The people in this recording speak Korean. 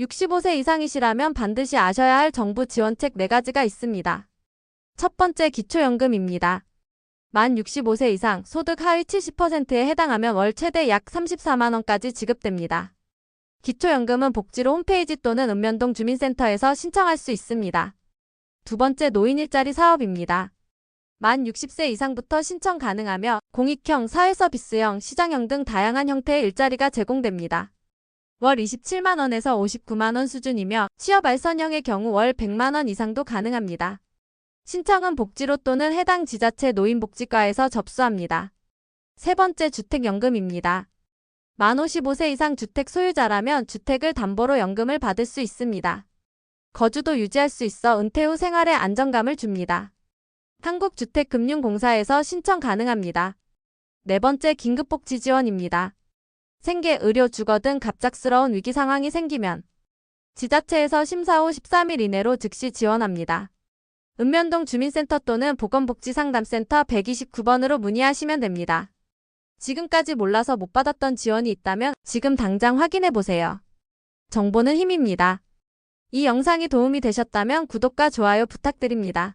65세 이상이시라면 반드시 아셔야 할 정부 지원책 4가지가 있습니다. 첫 번째 기초연금입니다. 만 65세 이상 소득 하위 70%에 해당하면 월 최대 약 34만원까지 지급됩니다. 기초연금은 복지로 홈페이지 또는 읍면동 주민센터에서 신청할 수 있습니다. 두 번째 노인 일자리 사업입니다. 만 60세 이상부터 신청 가능하며 공익형, 사회서비스형, 시장형 등 다양한 형태의 일자리가 제공됩니다. 월 27만원에서 59만원 수준이며 취업 알선형의 경우 월 100만원 이상도 가능합니다. 신청은 복지로 또는 해당 지자체 노인복지과에서 접수합니다. 세 번째 주택연금입니다. 만 55세 이상 주택 소유자라면 주택을 담보로 연금을 받을 수 있습니다. 거주도 유지할 수 있어 은퇴 후 생활에 안정감을 줍니다. 한국주택금융공사에서 신청 가능합니다. 네 번째 긴급복지 지원입니다. 생계, 의료, 주거 등 갑작스러운 위기 상황이 생기면 지자체에서 심사 후 13일 이내로 즉시 지원합니다. 읍면동 주민센터 또는 보건복지상담센터 129번으로 문의하시면 됩니다. 지금까지 몰라서 못 받았던 지원이 있다면 지금 당장 확인해 보세요. 정보는 힘입니다. 이 영상이 도움이 되셨다면 구독과 좋아요 부탁드립니다.